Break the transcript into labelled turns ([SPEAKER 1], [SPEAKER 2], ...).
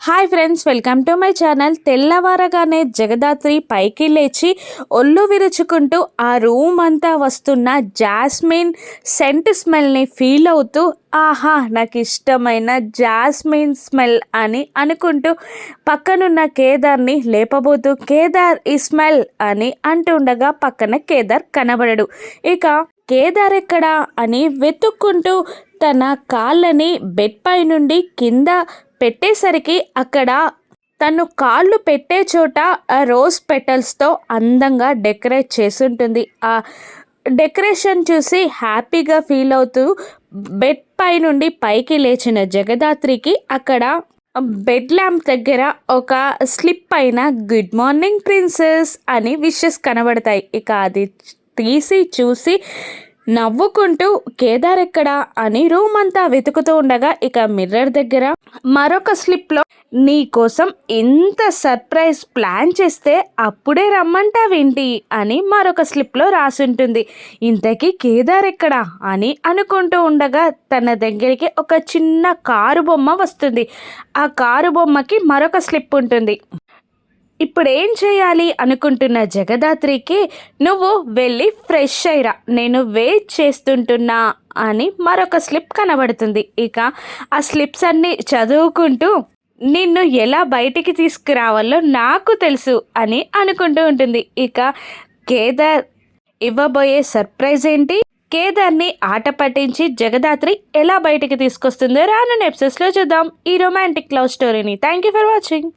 [SPEAKER 1] Hi friends welcome to my channel. తెల్లవారగానే జగదాత్రి పైకి లేచి ఒళ్ళు విరుచుకుంటూ ఆ రూమ్ అంతా వస్తున్న జాస్మిన్ సెంట్ స్మెల్ని ఫీల్ అవుతూ ఆహా నాకు ఇష్టమైన జాస్మిన్ స్మెల్ అని అనుకుంటూ పక్కనున్న కేదార్ని లేపబోతూ కేదార్ ఈ స్మెల్ అని అంటుండగా పక్కన కేదార్ కనబడడు. ఇక కేదార్ ఎక్కడా అని వెతుక్కుంటూ తన కాళ్ళని బెడ్ పై నుండి కింద పెట్టేసరికి అక్కడ తను కాళ్ళు పెట్టే చోట ఆ రోజ్ పెటల్స్తో అందంగా డెకరేట్ చేసి ఉంటుంది ఆ డెకరేషన్ చూసి హ్యాపీగా ఫీల్ అవుతూ బెడ్ పై నుండి పైకి లేచిన జగదాత్రికి అక్కడ బెడ్ ల్యాంప్ దగ్గర ఒక స్లిప్ పైన గుడ్ మార్నింగ్ ప్రిన్సెస్ అని విషెస్ కనబడతాయి. ఇక అది తీసి చూసి నవ్వుకుంటూ కేదార్ ఎక్కడా? అని రూమ్ అంతా వెతుకుతూ ఉండగా ఇక మిర్రర్ దగ్గర మరొక స్లిప్లో నీ కోసం ఇంత సర్ప్రైజ్ ప్లాన్ చేస్తే అప్పుడే రమ్మంటావేంటి? అని మరొక స్లిప్లో రాసుంటుంది. ఇంతకీ కేదార్ ఎక్కడా? అని అనుకుంటూ ఉండగా తన దగ్గరికి ఒక చిన్న కారు బొమ్మ వస్తుంది. ఆ కారు బొమ్మకి మరొక స్లిప్ ఉంటుంది. ఇప్పుడు ఏం చేయాలి అనుకుంటున్న జగదాత్రికి నువ్వు వెళ్ళి ఫ్రెష్ అయిరా నేను వెయిట్ చేస్తుంటున్నా అని మరొక స్లిప్ కనబడుతుంది. ఇక ఆ స్లిప్స్ అన్నీ చదువుకుంటూ నిన్ను ఎలా బయటికి తీసుకురావాలో నాకు తెలుసు అని అనుకుంటూ ఉంటుంది. ఇక కేదార్ ఇవ్వబోయే సర్ప్రైజ్ ఏంటి? కేదార్ని ఆట పట్టించి జగదాత్రి ఎలా బయటికి తీసుకొస్తుందో రాను ఎపిసోడ్స్లో చూద్దాం. ఈ రొమాంటిక్ లవ్ స్టోరీని థ్యాంక్ యూ ఫర్ వాచింగ్